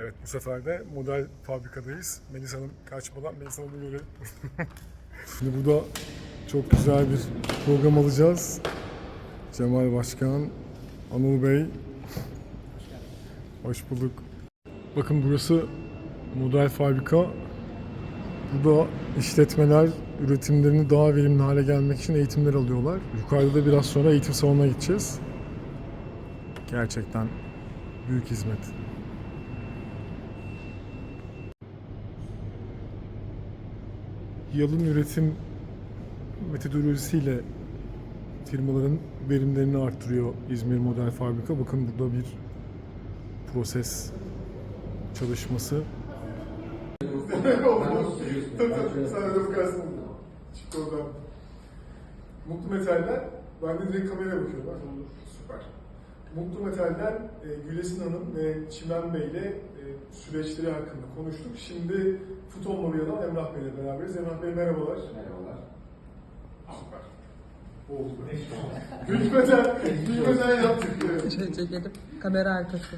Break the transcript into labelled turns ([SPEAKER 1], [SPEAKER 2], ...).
[SPEAKER 1] Evet bu sefer de model fabrikadayız. Melisa'nın kaçmadan Melisa'nın bunu görelim. Şimdi burada çok güzel bir program alacağız. Cemal Başkan, Anıl Bey. Hoş bulduk. Bakın burası model fabrika. Burada işletmeler üretimlerini daha verimli hale gelmek için eğitimler alıyorlar. Yukarıda da biraz sonra eğitim salonuna gideceğiz. Gerçekten büyük hizmet. Yalın üretim metodolojisiyle firmaların verimlerini arttırıyor İzmir Model Fabrika. Bakın burada bir proses çalışması. Mutlu Metal'den, ben de direkt kameraya bakıyorum. Bak, Süper. Mutlu Metal'den e, Gülesin Hanım ve Çimen Bey ile e, süreçleri hakkında konuştuk. Şimdi Futbol Mobilya'dan Emrah Bey ile beraberiz. Emrah Bey merhabalar.
[SPEAKER 2] Merhabalar.
[SPEAKER 1] Süper. Oldu. Büyük Metal yaptık.
[SPEAKER 3] Çekelim. Kamera arkası.